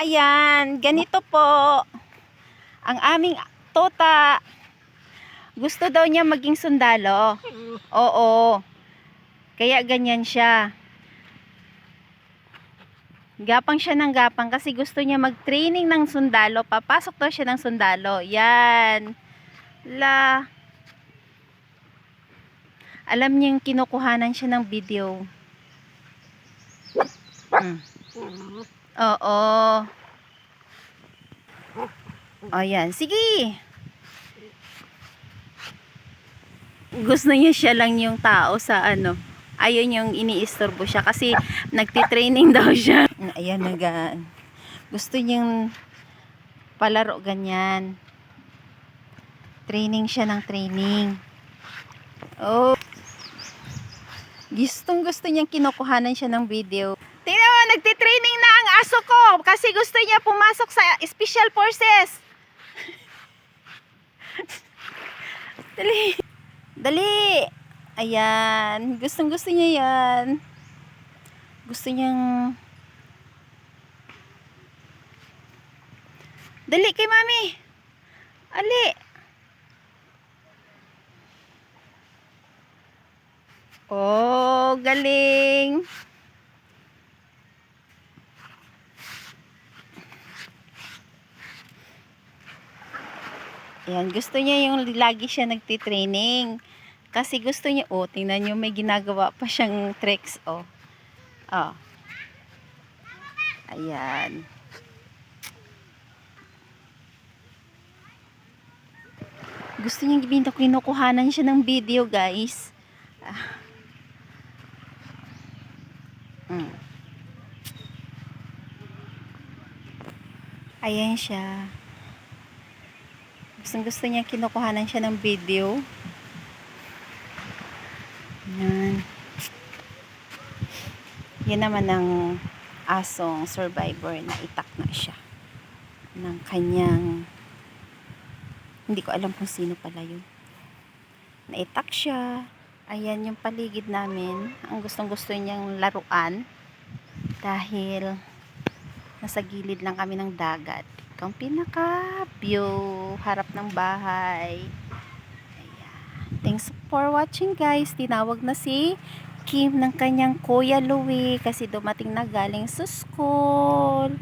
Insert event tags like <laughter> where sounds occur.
Ayan, ganito po. Ang aming tota. Gusto daw niya maging sundalo. Oo. Kaya ganyan siya. Gapang siya ng gapang kasi gusto niya mag-training ng sundalo. Papasok daw siya ng sundalo. Yan. La. Alam niya yung kinukuhanan siya ng video. Mm. Oo. O yan. Sige. Gusto niya siya lang yung tao sa ano. Ayun yung iniistorbo siya kasi nagtitraining daw <laughs> siya. Ayan na gan. Gusto niyang palaro ganyan. Training siya ng training. Oh. Gustong gusto niyang kinukuhanan siya ng video. Tingnan mo, nagtitraining na ang aso ko kasi gusto niya pumasok sa special forces. <laughs> Dali. Dali. Ayan. Gustong gusto niya yan. Gusto niyang... Dali kay mami. Ali. Oh, galing. Ayan, gusto niya yung lagi siya nagtitraining. Kasi gusto niya, oh, tingnan niyo, may ginagawa pa siyang tricks, oh. Oh. Ayan. Gusto niya binta kinukuhanan siya ng video, guys. Ah. Mm. Ayan siya. Gustong gusto niya kinukuhanan siya ng video. Yan. Yan naman ang asong survivor na itak na siya ng kanyang hindi ko alam kung sino pala yun. Naitak siya. Ayan yung paligid namin. Ang gustong gusto niyang laruan. Dahil nasa gilid lang kami ng dagat. Ang pinaka view harap ng bahay. Ayan. Thanks for watching guys. Tinawag na si Kim ng kanyang Kuya Louie kasi dumating na galing sa school.